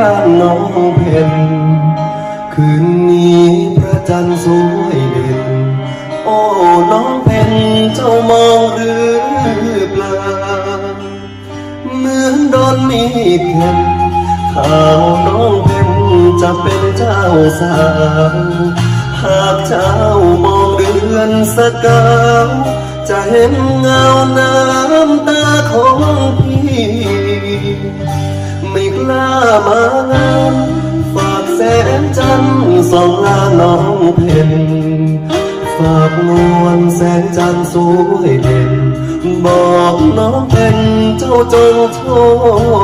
บ้านน้องเพนคืนนี้พระจันทร์สวยเด่น โอ้น้องเพนเจ้ามองหรือเปล่าเหมือนโดนมีดแทงข่าวน้องเพนจะเป็นเจ้าสาวหากเจ้ามองเดือนสกาวจะเห็นเงาน้ำตาของพี่ ไม่กล้ามางานฝากแสงจันทร์ส่องลาน้องเพนฝากนวลแสงจันทร์สวยเด่นบอกน้องเป็นเจ้าจงโช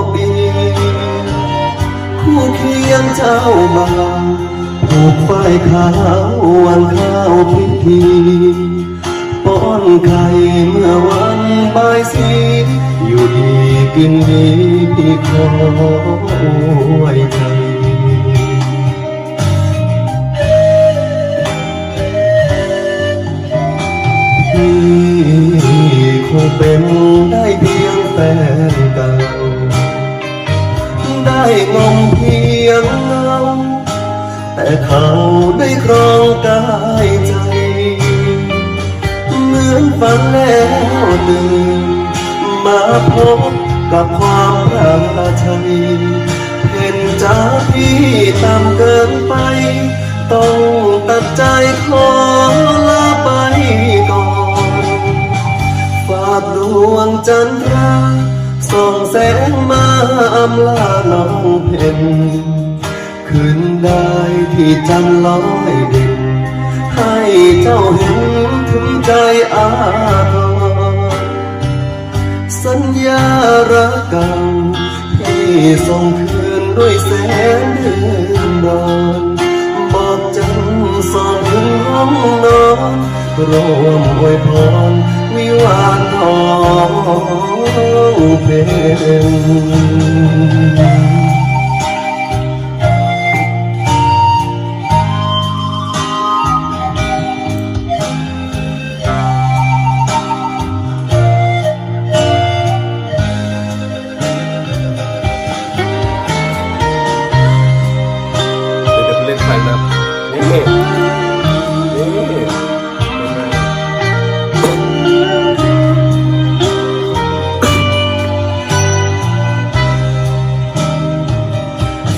คดีคู่เคียงเจ้าบ่าผูกฝ้ายขาววันข้าวพิธีป้อนไข่เมื่อวันบ่ายสีอยู่ดี กินดีที่ขอไว้ใจพี่คงเป็นได้เพียงแฟนเก่าได้งมเพียงเงาแต่เขาได้ครองกายใจ เหมือนฝันแล้วตื่นมาพบ กับความราชัยเห็นจ้าพี่ตามเกินไป ต้องตัดใจขอลาไปก่อนฝากดวงจันทราส่องแสงมาอำลาน้องเพนคืนได้ที่จันทร์ลอยเด่นให้เจ้าเห็นถึงใจอา ญารักเก่าที่ส่งคืนด้วยแสงเดือนดอนบอกจันสองถึงห้องนอนร่วมอวยพรวิวานองเพน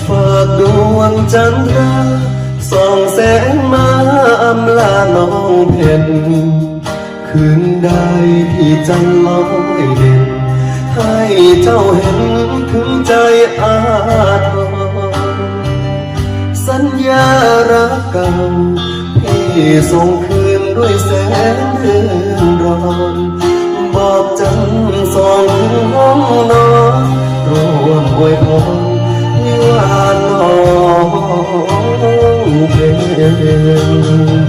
ฝากดวงจันทราส่องแสงมาอำลาน้องเพนคืนใดที่จันทร์ลอยเด่นให้เจ้าเห็นถึงใจอาทร สัญญารักเก่าพี่ส่งคืนด้วยแสงเดือนร้อนบอกจังสองถึงห้องนอนร่วมอวยพรวิวาห์น้องเพลง